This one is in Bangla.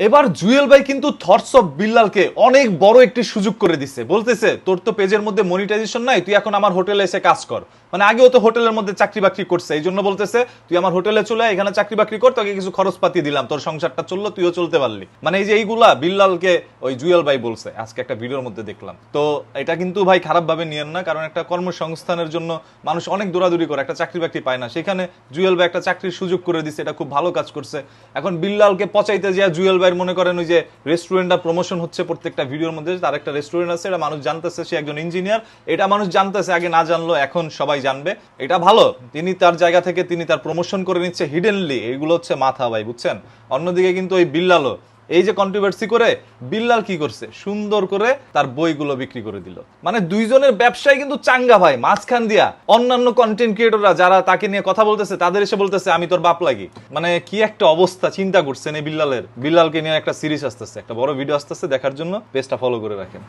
এবার জুয়েল ভাই কিন্তু থটস অফ বিল্লালকে অনেক বড় একটি সুযোগ করে দিচ্ছে বলতেছে, তোর তো পেজের মধ্যে মনিটাইজেশন নাই, তুই এখন আমার হোটেলে এসে কাজ কর। মানে আগেও তো হোটেলের মধ্যে চাকরি বাকরি করছে, এই জন্য বলতেছে, তুই আমার হোটেলে চলে এখানে চাকরি বাকরি কর, তোকে কিছু খরচপাতি দিলাম, তোর সংসারটা চলল, তুইও চলতে পারলি। মানে এই যে এইগুলা বিল্লালকে ওই জুয়েল ভাই বলছে, আজকে একটা ভিডিওর মধ্যে দেখলাম। তো এটা কিন্তু ভাই খারাপ ভাবে নিয়েন না, কারণ একটা কর্মসংস্থানের জন্য মানুষ অনেক দৌড়াদৌড়ি করে, একটা চাকরি বাকরি পায় না। সেখানে জুয়েল ভাই একটা চাকরির সুযোগ করে দিচ্ছে এটা খুব ভালো কাজ করছে। এখন বিল্লালকে পচাইতে যা জুয়েল ভাইয়ের মনে করেন ওই যে রেস্টুরেন্টটা প্রমোশন হচ্ছে প্রত্যেকটা ভিডিওর মধ্যে তার একটা রেস্টুরেন্ট আছে, এটা মানুষ জানতেছে, সে একজন ইঞ্জিনিয়ার এটা মানুষ জানতেছে, আগে না জানলো, এখন সবাই জানবে। এটা ভালো, তিনি তার জায়গা থেকে তিনি তার প্রমোশন করে নিচ্ছে হিডেনলি এগুলো হচ্ছে মাথা ভাই, বুঝছেন? অন্যদিকে কিন্তু ওই বিল্লালও এই যে কন্ট্রোভার্সি করে বিল্লাল কি করছে? সুন্দর করে তার বইগুলো বিক্রি করে দিল। মানে দুইজনের ব্যবসায় কিন্তু চাঙ্গা ভাই, মাঝখান দিয়া অন্যান্য কন্টেন্ট ক্রিয়েটররা যারা তাকে নিয়ে কথা বলতেছে, তাদের এসে বলতেছে, আমি তোর বাপ লাগি। মানে কি একটা অবস্থা, চিন্তা করছেন এই বিল্লালের। বিল্লালকে নিয়ে একটা সিরিজ আসতেছে, একটা বড় ভিডিও আসতেছে, দেখার জন্য পেজটা ফলো করে রাখেন।